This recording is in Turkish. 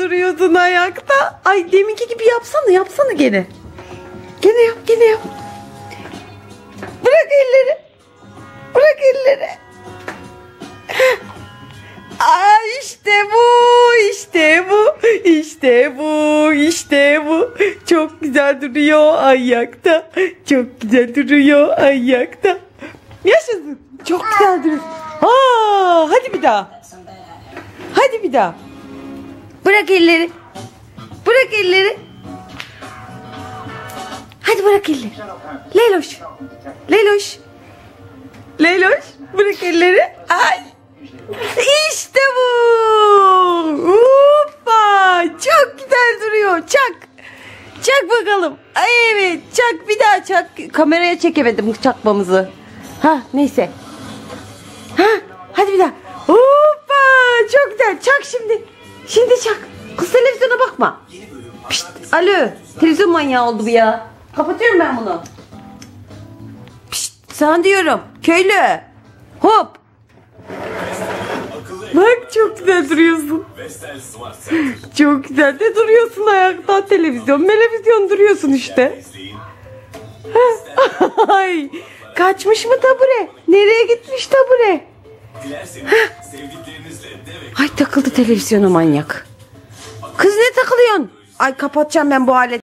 duruyorsun ayakta. Ay deminki gibi yapsana yapsana gene. Gene yap gene yap. Bırak elleri. Bırak elleri. Aa işte bu, işte bu, işte bu, işte bu. Çok güzel duruyor ayakta. Çok güzel duruyor ayakta. Yaşasın. Çok güzel duruyor. Aa, hadi bir daha. Hadi bir daha. Bırak elleri. Bırak elleri. Hadi bırak elleri. Leyloş. Leyloş. Leyloş. Bırak elleri. Ay. İşte bu. Hoppa. Çok güzel duruyor. Çak. Çak bakalım. Ay evet. Çak bir daha çak. Kameraya çekemedim çakmamızı. Ha neyse. Ha hadi bir daha. Hoppa. Çok güzel. Çak şimdi. Şimdi çak. Kız televizyona bakma. Pişt, alo. Televizyon manyağı oldu bu ya. Kapatıyorum ben bunu. Pişt, sana diyorum. Köylü. Hop. Bak çok güzel duruyorsun. Çok güzel de duruyorsun ayakta. Televizyon, televizyon duruyorsun işte. Ay, kaçmış mı tabure? Nereye gitmiş tabure? takıldı televizyona manyak. Kız ne takılıyorsun? Ay kapatacağım ben bu aleti.